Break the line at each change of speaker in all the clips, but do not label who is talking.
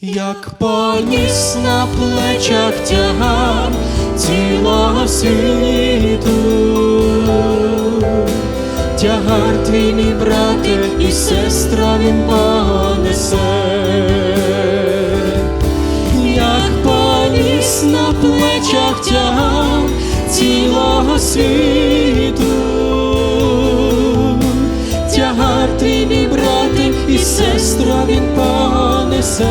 як поніс на плечах тягар цілого світу, тягар твій мій брате і сестра він понесе, як поніс на плечах тягар цілого світу, понесе.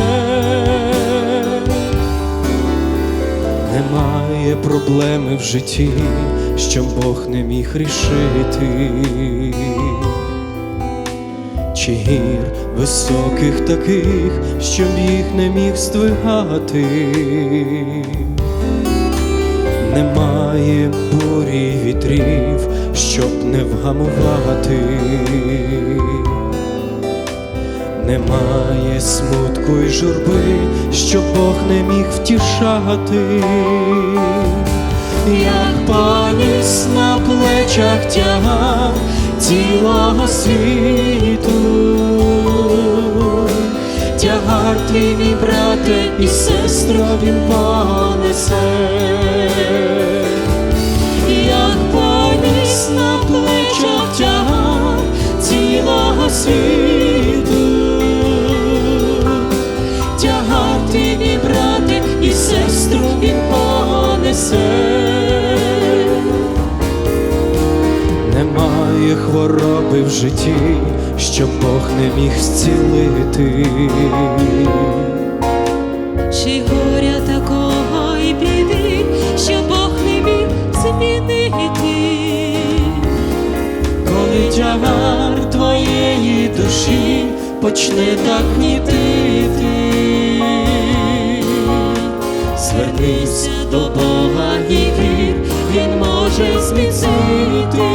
Немає проблеми в житті, що Бог не міг рішити, чи гір високих таких, щоб їх не міг здвигати. Немає бурі вітрів, щоб не вгамувати. Немає смутку й журби, що Бог не міг втішати, як поніс на плечах тягар цілого світу, тягар твій мій брате і сестра він понесе, як поніс на плечах тягар цілого світу, Немає хвороби в житті, що Бог не міг зцілити.
Чи горя такого і біди, що Бог не міг змінити,
Коли тягар твоєї душі почне так гнітити, звернися до Бога і вір, Він може зміцнити,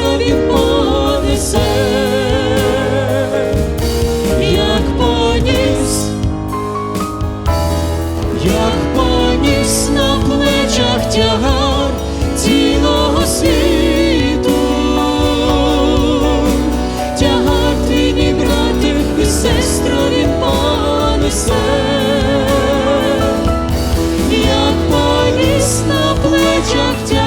крові понесе, як поніс, як поніс на плечах тягар цілого світу, тягар мій брате і сестра. Як поніс на плечах тягар